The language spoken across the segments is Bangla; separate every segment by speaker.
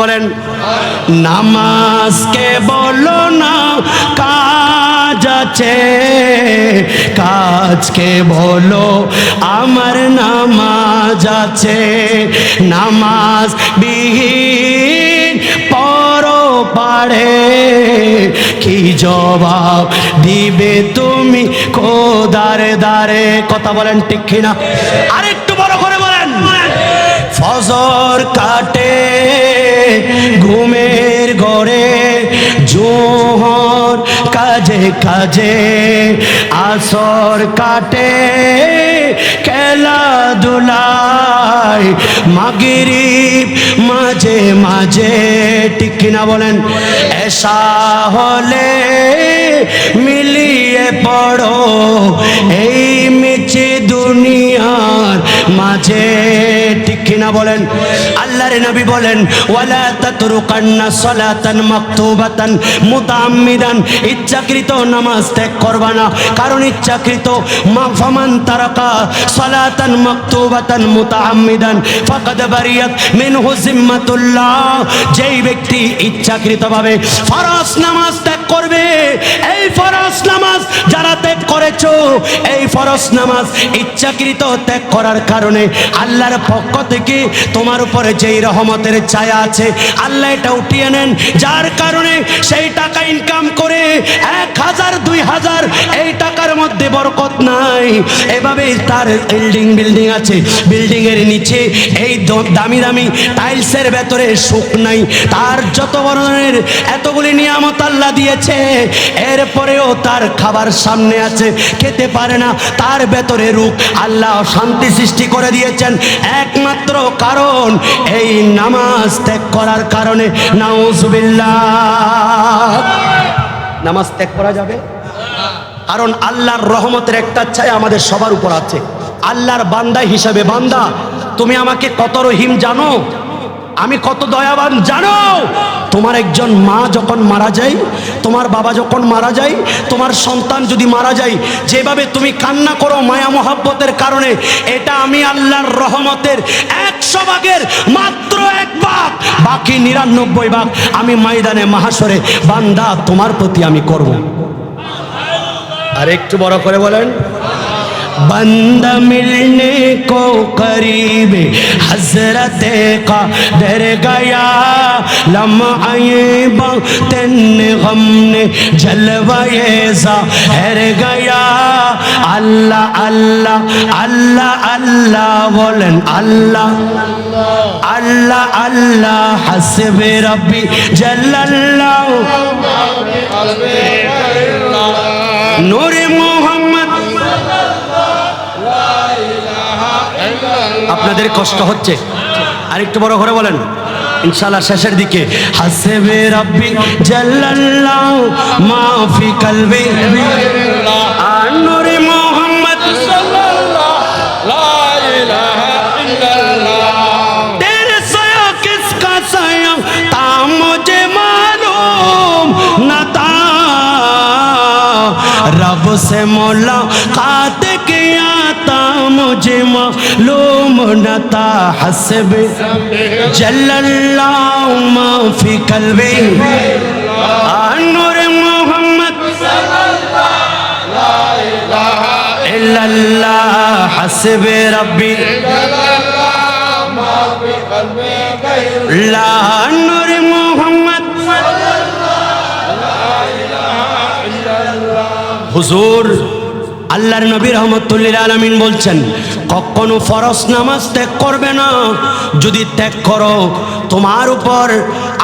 Speaker 1: বলেন, নামাজকে বলো না, কাজ আছে। কাজকে বলো, আমার নামাজ আছে। নামাজ বিহীন পর পারে। কি জবাব দিবে তুমি খোদারে দারে কথা বলেন ঠিক কিনা? আরেকটু বড় করে বলেন, ফজর কাটে ঘুমের ঘরে জোহর কাজে কাজে আসর কাটে, খেলাধুলায় মাগরিব মাঝে মাঝে, ঠিক কিনা বলেন? এসা হলে মিলিয়ে পড়ো এই মিছে দুনিয়ার মাঝে কিনা বলেন, আল্লাহর নবী বলেন, ওয়ালা সালাতান মাকতুবাতান মুতাআম্মিদান ইচ্ছাকৃত নামাজ ত্যাগ করবা না, কারণ ইচ্ছাকৃত মা ফামান তারাকা সালাতান মাকতুবাতান মুতাআম্মিদান ফাকাদ বারিয়াত মিনহু জিম্মাতুল্লাহ। যেই ব্যক্তি ইচ্ছাকৃতভাবে ফরজ নামাজ ত্যাগ করবে, এই ফরজ নামাজ যারা ত্যাগ করেছ, এই ফরজ নামাজ ইচ্ছাকৃত ত্যাগ করার কারণে আল্লাহর পক্ষ থেকে তোমার উপরে যেই রহমতের ছায়া আছে, আল্লাহ এটা উঠিয়ে নেন। যার কারণে সেই টাকা ইনকাম করে এক হাজার, দুই হাজার, এই টাকার মধ্যে বরকত নাই। এভাবে তার বিল্ডিং বিল্ডিং আছে। বিল্ডিং এর নিচে এই দামি দামি টাইলসের ভেতরে সুখ নাই। তার যত ধরনের এতগুলি নিয়ামত আল্লাহ দিয়েছে, এরপরেও তার খাবার সামনে আছে, খেতে পারে না। তার ভেতরে রূপ আল্লাহ শান্তি সৃষ্টি করে দিয়েছেন। একমাত্র কারণ, এই নামাজ ত্যাগ করার কারণে, নাউজুবিল্লাহ। নামাজ ত্যাগ করা যাবে? কারণ আল্লাহর রহমতের একটা ছায়া আমাদের সবার উপর আছে। আল্লাহর বান্দা হিসাবে বান্দা, তুমি আমাকে কত রহিম জানো? আমি কত দয়াবান, জানো? তোমার একজন মা যখন মারা যায়, তোমার বাবা যখন মারা যায়, তোমার সন্তান যদি মারা যায়, যেভাবে তুমি কান্না করো মায়া মহাব্বতের কারণে, এটা আমি আল্লাহর রহমতের একশো ভাগের মাত্র এক ভাগ, বাকি নিরানব্বই ভাগ আমি ময়দানে মাহাসরে বান্দা তোমার প্রতি আমি করব। আর একটু বড় করে বলেন। بند ملنے کو قریب حضرت کا در گیا۔ لمحہ بن غم نے جلوے ظاہر گیا۔ اللہ اللہ اللہ اللہ، بولن اللہ۔ اللہ اللہ، حسب ربی جل اللہ۔ نور مو আপনাদের কষ্ট হচ্ছে। আরেকটু বড় করে বলেন, ইনশাআল্লাহ শেষের দিকে, হাসবে রাব্বি জাল্লাল্লাহু, মাফি কলবি। মুহাম্মদ না তা। রব সে মোলা কাতে যে মালুম না তা হাসবে জল্লাল্লাহ মাফি কলবে আনুর মোহাম্মদ ইল্লাল্লাহ হাসবে রব্বি লা নূর মুহাম্মদ হুজুর আল্লাহর নবী রহমতুল্লিল আলমিন বলছেন, কখনো ফরস নামাজ ত্যাগ করবে না। যদি ত্যাগ করো, তোমার উপর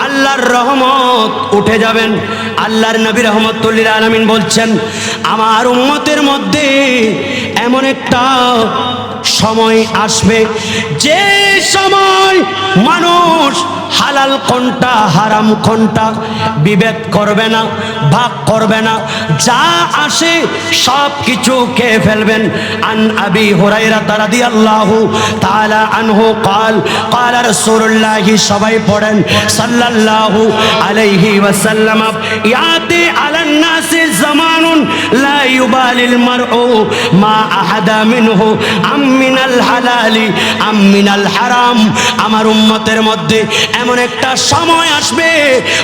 Speaker 1: আল্লাহর রহমত উঠে যাবেন আল্লাহর নবী রহমতুল্লিল আলমিন বলছেন, আমার উম্মতের মধ্যে এমন একটা সময় আসবে যে সময় মানুষ হালাল কোনটা হারাম কোনটা বিবেক করবে না ভাগ করবে না যা আসে সব কিছু খেয়ে ফেলবেন আন আবি হুরাইরা তারাদি আল্লাহু তাআলা আনহু قال قال رسول الله সবাই পড়েন সাল্লাল্লাহু আলাইহি ওয়াসাল্লাম ইয়াতি আলান নাসি জামানুন লা মারউ মা আহাদা মিনহু আম আমিনাল হালালি আমিনাল হারাম। আমার উম্মতের মধ্যে এমন একটা সময় আসবে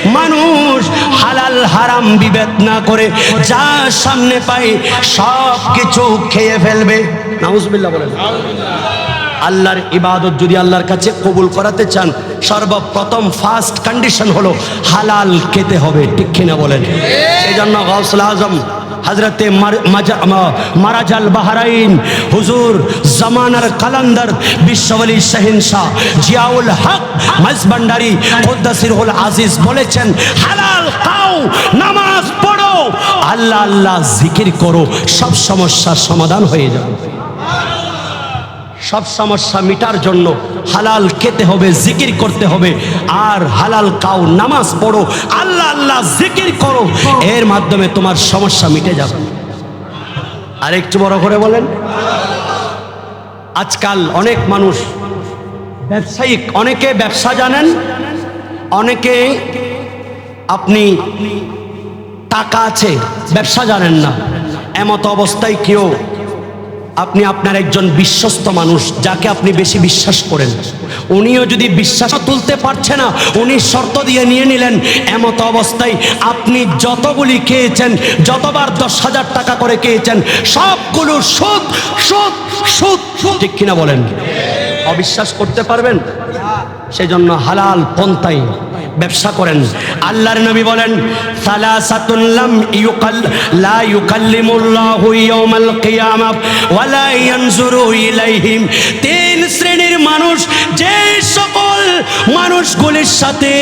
Speaker 1: মানুষ হালাল হারাম বিবেক না করে যা সামনে পাই সব কিছু খেয়ে ফেলবে। নাউজুবিল্লাহ বলেন। আল্লাহর ইবাদত যদি আল্লাহর কাছে কবুল করাতে চান সর্বপ্রথম ফার্স্ট কন্ডিশন হলো হালাল খেতে হবে। ঠিক কিনা বলেন? সেই জন্য গৌসুল আজম হজরতে মারাজাল বাহারাইন। হুজুর জামানার কালান্দার বিশ্ববলী শাহিনশাহ জিয়াউল হক মাইজবান্ডারি মুদ্দাসিরুল আজিজ বলেছেন, হালাল খাও, নামাজ পড়ো, আল্লাহ আল্লাহ জিকির করো, সব সমস্যার সমাধান হয়ে যাবে। সব সমস্যা মিটার জন্য হালাল খেতে হবে, জিকির করতে হবে। আর হালাল কাও নামাজ পড়ো, আল্লাহ আল্লাহ জিকির করো। এর মাধ্যমে তোমার সমস্যা মিটে যাবে। আর একটু বড় করে বলেন। আজকাল অনেক মানুষ ব্যবসায়িক, অনেকে ব্যবসা জানেন, অনেকে আপনি টাকা আছে, ব্যবসা জানেন না। এমত অবস্থায় কেউ আপনি আপনার একজন বিশ্বস্ত মানুষ যাকে আপনি বেশি বিশ্বাস করেন। উনিও যদি বিশ্বাস তুলতে পারছে না, উনি শর্ত দিয়ে নিয়ে নিলেন, এমত অবস্থায় আপনি যতগুলি খেয়েছেন, যতবার দশ হাজার টাকা করে খেয়েছেন, সবগুলো সুদ সুদ সুদ ঠিক কিনা বলেন? অবিশ্বাস করতে পারবেন? সেজন্য হালাল পন্থাই ব্যবসা করেন। আল্লাহর নবী বলেন, সালাসাতুন লাম ইউকাল, লা ইউকাল্লিমুল্লাহু ইয়াউমাল কিয়ামা ওয়ালা ইয়ানজুরু ইলাইহিম। তিন শ্রেণির মানুষ, যে সকল মানুষগুলির সাথে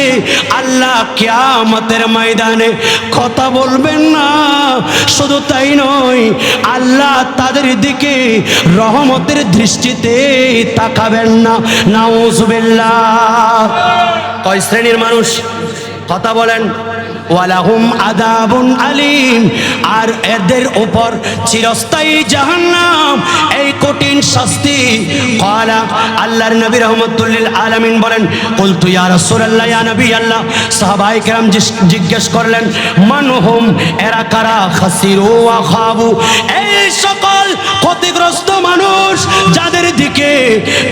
Speaker 1: আল্লাহ কিয়ামতের ময়দানে কথা বলবেন না, শুধু তাই নয়, আল্লাহ তাদের দিকে রহমতের দৃষ্টিতে তাকাবেন না। নাউজুবিল্লাহ। কয় শ্রেণির মানুষ কথা বলেন। ওয়ালাহুম আদাবুন আলিম। আর এদের উপর চিরস্থায়ী জাহান্নাম। এই কঠিন শাস্তি। কলা আল্লাহর নবী রহমতুল্লিল আলামিন বলেন, কুলতু ইয়া রাসূলুল্লাহ, ইয়া নবী আল্লাহ। সাহাবায়ে কেরাম জিজ্ঞেস করলেন মানহুম এরা কারা? খাসিরু ওয়া খাবু? এই সকল ক্ষতিগ্রস্ত মানুষ, যাদের দিকে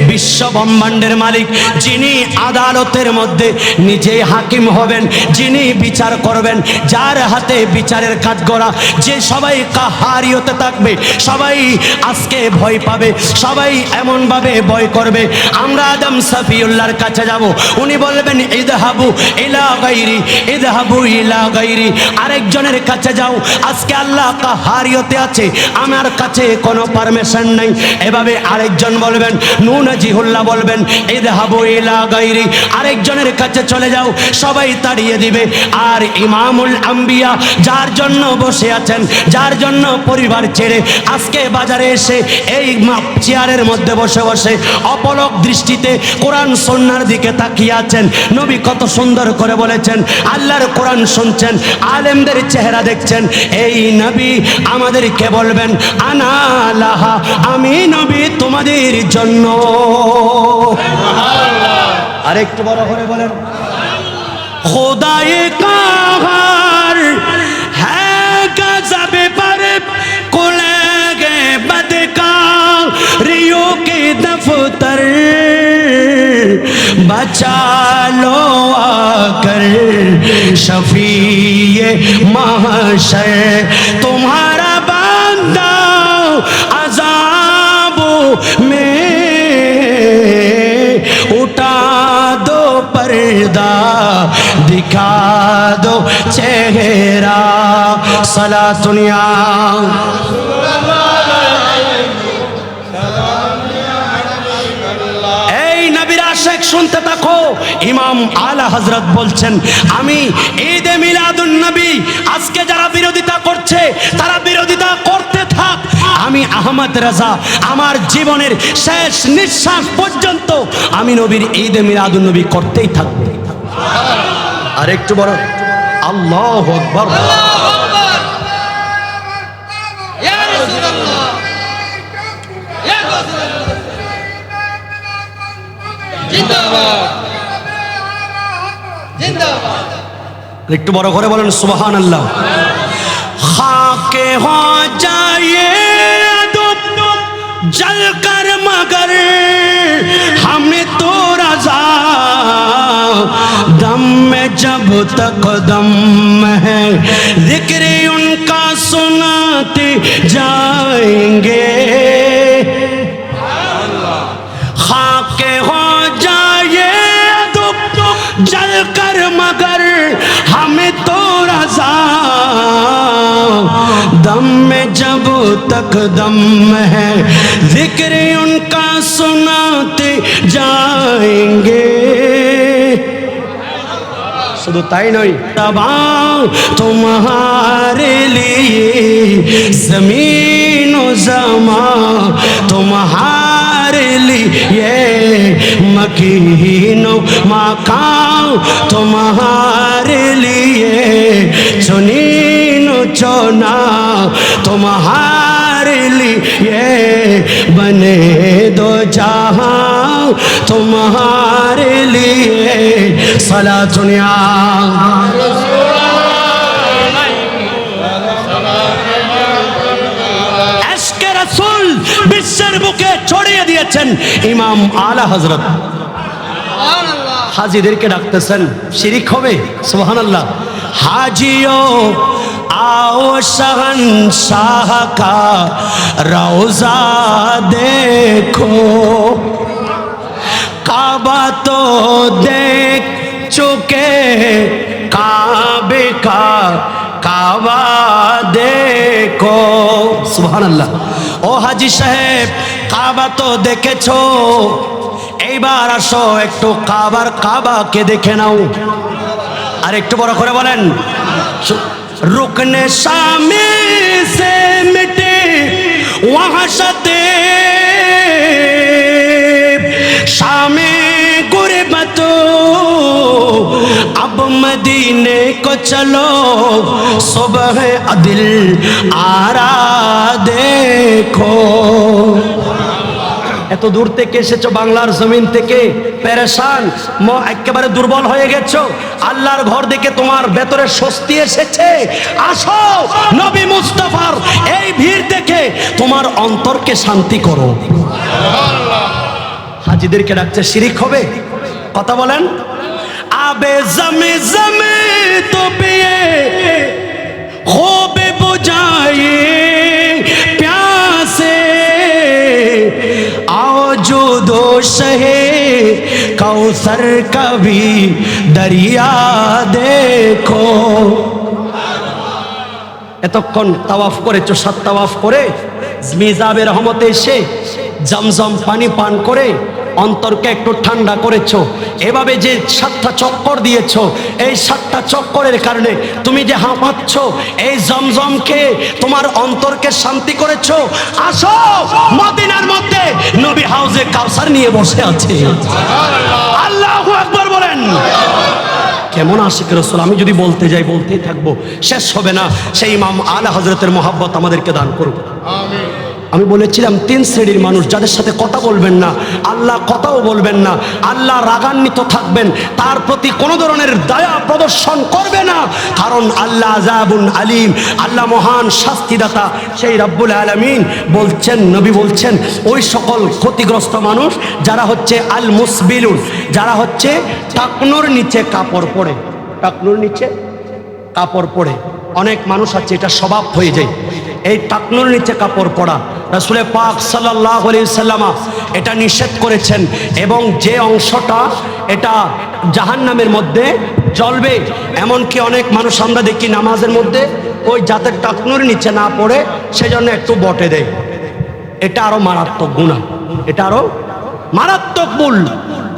Speaker 1: বিশ্ব ব্রহ্মাণ্ডের মালিক, যিনি আদালতের মধ্যে নিজে হাকিম হবেন, যিনি বিচার করবেন। যার হাতে বিচারের কাঠগড়া যে সবাই কাহারিয়তে থাকবে, সবাই আজকে ভয় পাবে, সবাই এমনভাবে ভয় করবে। আমরা আদম সাফিউল্লাহর কাছে যাব। উনি বলবেন ঈদ ইদহাবু ইলা গাইরি, ইদহাবু ইলা গাইরি। আরেকজনের কাছে যাও। আজকে আল্লাহ কাহারিয়তে আছে। আমার কাছে কোনো পারমিশন নাই। এভাবে আরেকজন বলবেন, নুন জিহুল্লাহ বলবেন, ইদহাবু ইলা গাইরি। আরেকজনের কাছে চলে যাও। সবাই তাড়িয়ে দিবে। আর ইমামুল আম্বিয়া, যার জন্য বসে আছেন, যার জন্য পরিবার ছেড়ে আজকে বাজারে এসে এই চেয়ারের মধ্যে বসে বসে অপলক দৃষ্টিতে কোরআন সন্ন্যার দিকে তাকিয়ে আছেন। নবী কত সুন্দর করে বলেছেন, আল্লাহর কোরআন শুনছেন, আলেমদের চেহারা দেখছেন, এই নবী আমাদেরকে বলবেন, আনা লাহা, আমি নবী তোমাদের জন্য। আরেকটু বড় করে বলেন। خدا کا ہار ہے گزب پر کلے کا ریو کے دفتر بچا لو آ کر شفیع محشر تمہارا باندھا पर्दा दिखा दो चेहरा सला दुनिया এই নবীর আশেক শুনতে থাকো ইমাম আলা হজরত বলছেন আমি ঈদে মিলাদুন নবী আজকে যারা বিরোধিতা করছে তারা বিরোধিতা করতে থাক আমি আহমদ রাজা আমার জীবনের শেষ নিঃশ্বাস পর্যন্ত আমি নবীর ঈদ মিলাদুল নবী করতেই থাকব। আর একটু বড় আল্লাহ একটু বড় করে বলেন সুবাহান আল্লাহ খাকে হয় جل کر مگر ہمیں تو رضا۔ دم میں جب تک دم ہے، ذکر ان کا سناتے جائیں گے۔ ہو جل کر مگر ہمیں تو رضا۔ دم میں جب تک دم ہے، ذکر ان کا سناتے جائیں گے۔ تمہارے لیے زمین و زمان تمہارے لیے مکین و تمہارلی تمہارے مارلی سنی না তোমার লিয়ে বনে দো জাহা তোমার লিয়ে সালা দুনিয়া। বিশ্বের বুকে ছড়িয়ে দিয়েছেন ইমাম আলা
Speaker 2: হজরত
Speaker 1: হাজিদেরকে ডাকতেছেন, শিরিক হবে সোহান আল্লাহ হাজিও आओ शहनशाह का रोजा देखो काबा तो देख चुके काबे का काबा देखो সুবহান আল্লাহ ও হাজি সাহেব কাবা তো দেখেছো এইবার আসো একটু কাবার কাবাকে দেখে নাও আর একটু বড় করে বলেন रुकने शामी से मिटे वहां शते शामे गुरबतो अब मदीने को चलो सुबह अदिल आरा देखो এত দূর থেকে এসেছ বাংলার জমিন থেকে। প্যারেশান একেবারে দুর্বল হয়ে গেছো। আল্লাহর ঘর দেখে তোমার ভেতরে স্বস্তি এসেছে। আসো নবী মুস্তাফার এই ভিড় দেখে তোমার অন্তরকে শান্তি করো। হাজিদেরকে ডাকছে শিরিক হবে? কথা বলেন। আবে জমে জমে তো পেয়ে হবে বোঝায়ে दोष है कौसर कभी दरिया देखो এতক্ষণ তাওয়াফ করেছো সাত তাওয়াফ করে মিজাবের রহমতে এসে জমজম পানি পান করে অন্তরকে একটু ঠান্ডা করেছো এভাবে যে সাতটা চক্কর দিয়েছো এই সাতটা চক্করের কারণে তুমি যে হাঁপাচ্ছ এই জমজমকে তোমার অন্তরকে শান্তি করেছো আসো মদিনার মধ্যে নবী হাউজে কাউসার নিয়ে বসে আছে। আল্লাহ একবার বলেন। কেমন আশিক রসুল? আমি যদি বলতে যাই, বলতেই থাকব। শেষ হবে না। সেই ইমাম আলা হজরতের মহাব্বত আমাদেরকে দান করুক আমি বলেছিলাম, তিন শ্রেণির মানুষ যাদের সাথে কথা বলবেন না, আল্লাহ কথাও বলবেন না, আল্লাহ রাগান্বিত থাকবেন, তার প্রতি কোনো ধরনের দয়া প্রদর্শন করবে না। কারণ আল্লাহ আজাবুন আলিম, আল্লাহ মহান শাস্তিদাতা, সেই রব্বুল আলমিন বলছেন, নবী বলছেন, ওই সকল ক্ষতিগ্রস্ত মানুষ যারা হচ্ছে আল মুসবিলুন যারা হচ্ছে টাকনুর নিচে কাপড় পরে, টাকনুর নিচে কাপড় পরে। অনেক মানুষ আছে, এটা স্বভাব হয়ে যায়। এই টাকনুর নিচে কাপড় পরা। রাসুলে পাক সাল্লাহ সাল্লামা এটা নিষেধ করেছেন এবং যে অংশটা এটা জাহান্নামের মধ্যে জ্বলবে। এমনকি অনেক মানুষ আমরা দেখি নামাজের মধ্যে ওই যাতে টাকনুর নিচে না পড়ে সেজন্য একটু বটে দেয়। এটা আরও মারাত্মক গুণা এটা আরও মারাত্মক ভুল।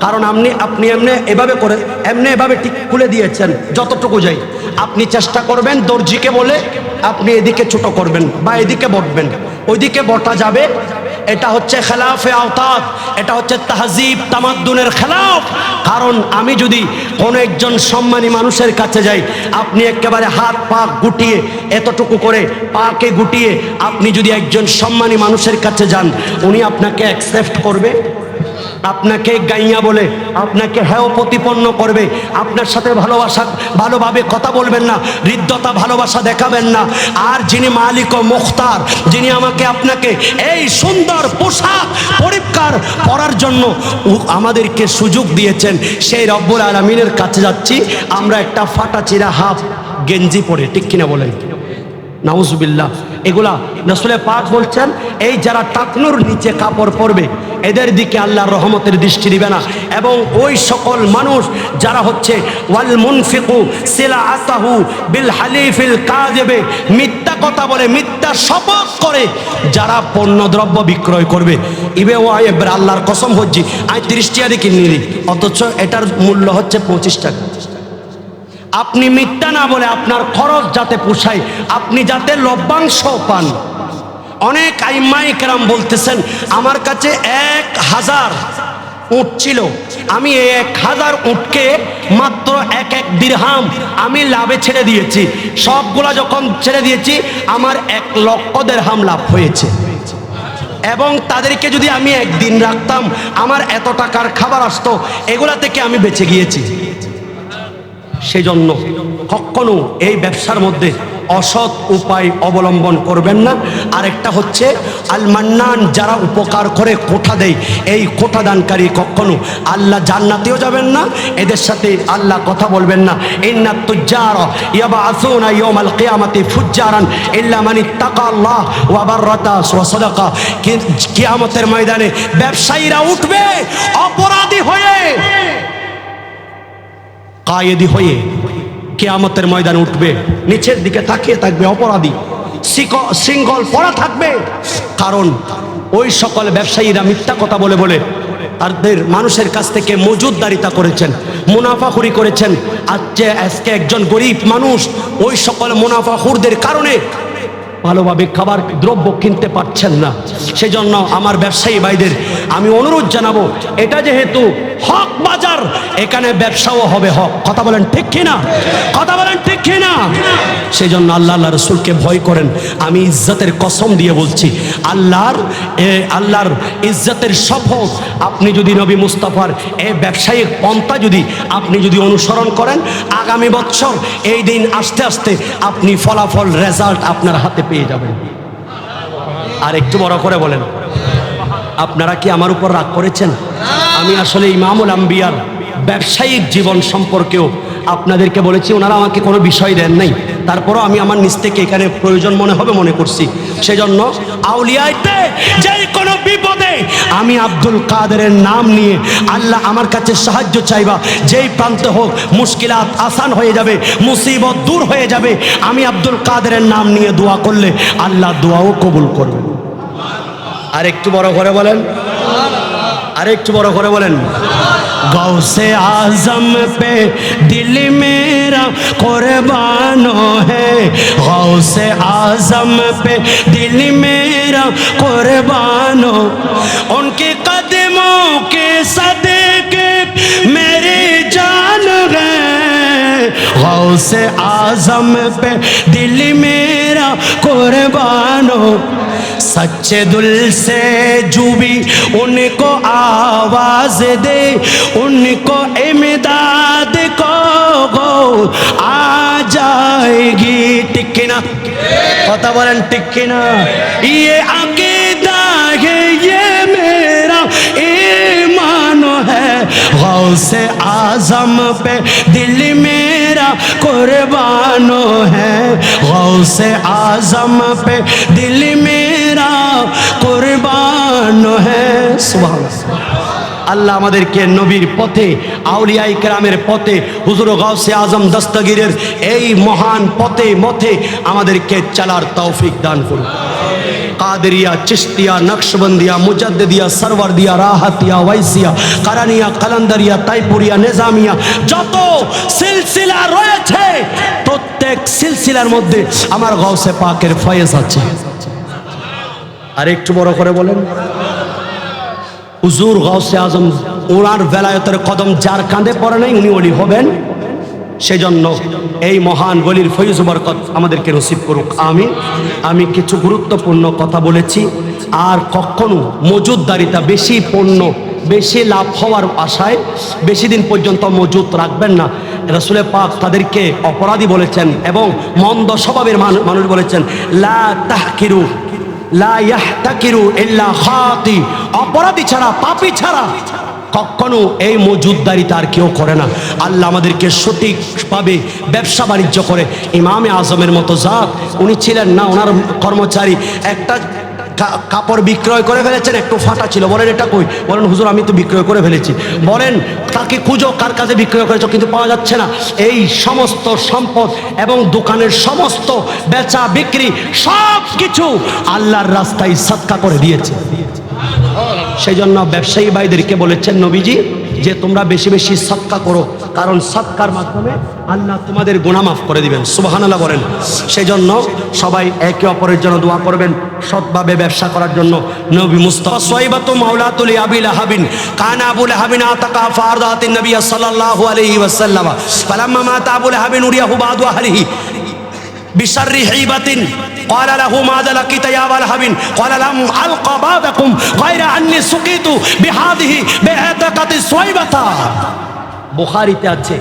Speaker 1: কারণ আপনি আপনি এমনি এভাবে করে, এমনি এভাবে ঠিক খুলে দিয়েছেন, যতটুকু যাই। আপনি চেষ্টা করবেন, দর্জিকে বলে আপনি এদিকে ছোট করবেন বা এদিকে বটবেন। ওইদিকে বটা যাবে। এটা হচ্ছে খেলাফে আওতাত এটা হচ্ছে তাহজিব, তামাদ্দুনের খেলাফ। কারণ আমি যদি কোনো একজন সম্মানী মানুষের কাছে যাই, আপনি একেবারে হাত পা গুটিয়ে, এতটুকু করে পাকে গুটিয়ে আপনি যদি একজন সম্মানী মানুষের কাছে যান, উনি আপনাকে অ্যাকসেপ্ট করবে। আপনাকে গাইয়া বলে, আপনাকে হ্যাও প্রতিপন্ন করবে। আপনার সাথে ভালোবাসা, ভালোভাবে কথা বলবেন না, হৃদ্যতা, ভালোবাসা দেখাবেন না। আর যিনি মালিক ও মুখতার, যিনি আমাকে আপনাকে এই সুন্দর পোশাক পরিষ্কার করার জন্য আমাদেরকে সুযোগ দিয়েছেন, সেই রব্বুল আলমিনের কাছে যাচ্ছি। আমরা একটা ফাটা চিরা হাফ গেঞ্জি পরে, ঠিক কিনা বলেন? নাউজুবিল্লাহ। এগুলা রসুলের পাক বলছেন, এই যারা টাকনুর নিচে কাপড় পরবে, এদের দিকে আল্লাহর রহমতের দৃষ্টি দিবে না। এবং ওই সকল মানুষ যারা হচ্ছে, ওয়াল মুনফিকু সিলা আসাহু বিল হালিফিল কাজেবে মিথ্যা কথা বলে, মিথ্যা শপথ করে, যারা পণ্য দ্রব্য বিক্রয় করবে। ইবে ও আল্লাহর কসম হচ্ছি আমি তিরিশ টাকা নিলি অথচ এটার মূল্য হচ্ছে পঁচিশ টাকা। আপনি মিথ্যা না বলে আপনার খরচ যাতে পোষায়, আপনি যাতে লভ্যাংশ পান। অনেক আইমাইকেরাম বলতেছেন, আমার কাছে এক হাজার উট ছিল। আমি এক হাজার উটকে মাত্র এক এক দিরহাম আমি লাভে ছেড়ে দিয়েছি। সবগুলা যখন ছেড়ে দিয়েছি, আমার এক লক্ষ দেড়হাম লাভ হয়েছে। এবং তাদেরকে যদি আমি একদিন রাখতাম, আমার এত টাকার খাবার আসতো, এগুলা থেকে আমি বেঁচে গিয়েছি। সেজন্য কখনো এই ব্যবসার মধ্যে অসৎ উপায় অবলম্বন করবেন না। আরেকটা হচ্ছে আল মান্নান যারা উপকার করে কোঠা দেয়, এই কোঠা দানকারী কখনো আল্লাহ জান্নাতেও যাবেন না, এদের সাথে আল্লাহ কথা বলবেন না। ইন্না তুজ্জার ইয়াবা আসুনা ইয়াউমাল কিয়ামাতি ফুজ্জারান ইল্লা মানি ইত্তাকা আল্লাহ ওয়া বাররাতা ওয়া সাদাকা। কিয়ামতের ময়দানে ব্যবসায়ীরা উঠবে, অপরাধী হয়ে কায়েদি হয়ে কেয়ামতের ময়দানে উঠবে। নিচের দিকে তাকিয়ে থাকবে অপরাধী। শৃঙ্খল পড়া থাকবে। কারণ ওই সকল ব্যবসায়ীরা মিথ্যা কথা বলে বলে তাদের মানুষের কাছ থেকে মজুদদারিতা করেছেন, মুনাফাখুরি করেছেন। আজকে আজকে একজন গরিব মানুষ ওই সকল মুনাফাখুরদের কারণে ভালোভাবে খাবার, দ্রব্য কিনতে পারছেন না। সেজন্য আমার ব্যবসায়ী ভাইদের আমি অনুরোধ জানাব, এটা যেহেতু হক বাজার এখানে ব্যবসাও হবে হক। কথা বলেন ঠিক কিনা? কথা বলেন ঠিক কিনা? সেই জন্য আল্লাহ আল্লাহ রসুলকে ভয় করেন। আমি ইজ্জতের কসম দিয়ে বলছি আল্লাহর এ, আল্লাহর ইজ্জতের শপথ আপনি যদি নবী মুস্তাফার এ ব্যবসায়িক পন্থা যদি আপনি যদি অনুসরণ করেন আগামী বছর এই দিন আস্তে আস্তে আপনি ফলাফল রেজাল্ট আপনার হাতে পেয়ে যাবেন। আর একটু বড় করে বলেন আপনারা কি আমার উপর রাগ করেছেন? আমি আসলে ইমামুল আম্বিয়ার ব্যবসায়িক জীবন সম্পর্কেও আপনাদেরকে বলেছি, ওনারা আমাকে কোনো বিষয় দেন নাই। তারপরও আমি আমার নিজ থেকে এখানে প্রয়োজন মনে হবে মনে করছি। সেজন্য আউলিয়াইতে যে কোনো বিপদে আমি আব্দুল কাদেরের নাম নিয়ে আল্লাহ আমার কাছে সাহায্য চাইবা। যেই প্রান্তে হোক মুশকিলাত আসান হয়ে যাবে, মুসিবত দূর হয়ে যাবে, আমি আব্দুল কাদেরের নাম নিয়ে দোয়া করলে আল্লাহ দোয়াও কবুল করবেন আর একটু বড় করে বলেন আরেকটু বড় করে বলেন। গৌসে আজম পে দিল মেরা কোরবানো হে। গৌসে আজম পে দিল মেরা কোরবানো। উনকে কদমো কে সদকে মেরে জান গে গৌসে আজম পে দিল মেরা কোরবানো। सच्चे दिल से जुबी उनको आवाज दे उनको इमदाद को गो आ जाएगी टिकिना पता बोलन टिकिना ये अकीदा है ये मेरा ईमान है गौ से आजम पे दिल मेरा कुर्बानो है गौ से आजम पे दिल मेरा কোরবান হে আল্লাহ আমাদেরকে নবীর পথে আউলিয়াই কেরামের পথে, হুজুর গাউসে আজম দস্তগিরের এই মহান পথে, মথে আমাদেরকে চালার তৌফিক দান করুন। কাদরিয়া চিস্তিয়া নকশবন্দিয়া মুজদ্দিয়া সরওয়ারদিয়া, রাহাতিয়া, ওয়াইসিয়া, কারানিয়া, কালান্দারিয়া, তাইপুরিয়া, নিজামিয়া, যত সিলসিলা রয়েছে, প্রত্যেক সিলসিলার মধ্যে আমার গাউসে পাকের ফয়েজ আছে। আর একটু বড় করে বলেন। হুজুর গাউসে আজম, ওনার বেলায়তের কদম যার কাঁধে পড়ে নাই, উনি ওলি হবেন। সেজন্য এই মহান গলির ফৈজ বরকত আমাদেরকে নসিব করুক। আমি আমি কিছু গুরুত্বপূর্ণ কথা বলেছি। আর কখনো মজুদদারিতা বেশি পণ্য, বেশি লাভ হওয়ার আশায় বেশি দিন পর্যন্ত মজুদ রাখবেন না। রসুলে পাক তাদেরকে অপরাধী বলেছেন এবং মন্দ স্বভাবের মানুষ বলেছেন, লা তাহকিরু অপরাধী ছাড়া, পাপি ছাড়া কখনো এই মজুদদারি তার কেউ করে না। আল্লাহ আমাদেরকে সঠিকভাবে ব্যবসা বাণিজ্য করে। ইমামে আজমের মতো জাত, উনি ছিলেন না, ওনার কর্মচারী। একটা কাপড় বিক্রয় করে ফেলেছেন, একটু ফাটা ছিল। বলেন, এটা কই? বলেন, হুজুর, আমি তো বিক্রয় করে ফেলেছি। বলেন তাকে খুঁজো কার কাছে বিক্রয় করেছ, কিন্তু পাওয়া যাচ্ছে না। এই সমস্ত সম্পদ এবং দোকানের সমস্ত বেচা বিক্রি সব কিছু আল্লাহর রাস্তায় সৎকা করে দিয়েছে। সেই জন্য ব্যবসায়ী ভাইদেরকে বলেছেন, নবীজি যে তোমরা বেশি বেশি সৎকা করো, কারণ সৎকার মাধ্যমে আল্লাহ তোমাদের গুণা মাফ করে দিবেন, সুবাহানাল্লাহ বলেন। সেই জন্য সবাই একে অপরের জন্য দোয়া করবেন, সৎভাবে ব্যবসা করার জন্য। নবী মুস্তাফা সোয়াইবাতু মাওলাতুল আবিল হাবিন কানা আবুল হাবিন আতাকা ফারদাতিন নবী সাল্লাল্লাহু আলাইহি ওয়াসাল্লাম, ফালাম্মা মাতা আবুল হাবিন উরিয়াহু বাদু আহলিহি। بشر حيبة قال له ماذا لقيت يا أبا لهب قال لم ألق بعدكم غير أني سقيت بهذه بعتقة سويبة বুখারিতে আছে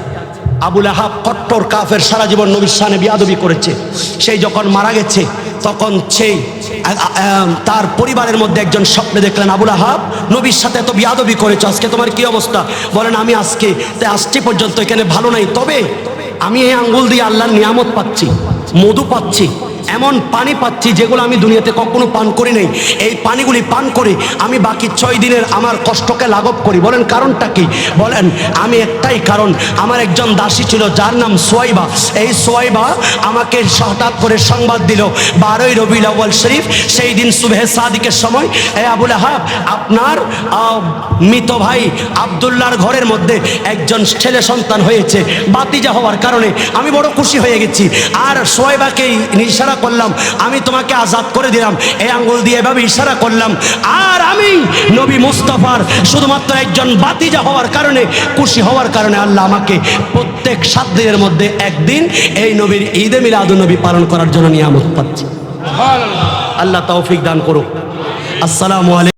Speaker 1: আবুল আহাব কট্টর কাফের সারা জীবন নবীর সানে বিয়াদবি করেছে সেই যখন মারা গেছে তখন সেই আ- আ- আ- তার পরিবারের মধ্যে একজন স্বপ্নে দেখলেন আবুল আহাব নবীর সাথে তো বিয়াদবি করেছে আজকে তোমার কি অবস্থা বলেন আমি আজকে তাই আজকে পর্যন্ত এখানে ভালো নাই তবে আমি এই আঙ্গুল দিয়ে আল্লাহর নিয়ামত পাচ্ছি মধু পাচ্ছি। এমন পানি পাচ্ছি যেগুলো আমি দুনিয়াতে কখনো পান করি নাই। এই পানিগুলি পান করে আমি বাকি ছয় দিনের আমার কষ্টকে লাঘব করি। বলেন কারণটা কি? বলেন, আমি একটাই কারণ। আমার একজন দাসী ছিল, যার নাম সোয়াইবা। এই সোয়াইবা আমাকে হঠাৎ করে সংবাদ দিল, বারোই রবি আউ্বাল শরীফ, সেই দিন সুবেহ সাদিকের সময়, এ আবুল আহাব, আপনার মৃত ভাই আবদুল্লাহর ঘরের মধ্যে একজন ছেলে সন্তান হয়েছে। বাতিজা হওয়ার কারণে আমি বড় খুশি হয়ে গেছি। আর সোয়েবাকে ইশারা করলাম আমি তোমাকে আজাদ করে দিলাম। এই আঙ্গুল দিয়ে এভাবে ইশারা করলাম। আর আমি নবী মুস্তাফার শুধুমাত্র একজন বাতিজা হওয়ার কারণে খুশি হওয়ার কারণে আল্লাহ আমাকে প্রত্যেক সাত দিনের মধ্যে একদিন এই নবীর ঈদে মিলাদুল নবী পালন করার জন্য নিয়ামত পাচ্ছি। আল্লাহ তৌফিক দান করুক। আসসালামু আলাইকুম।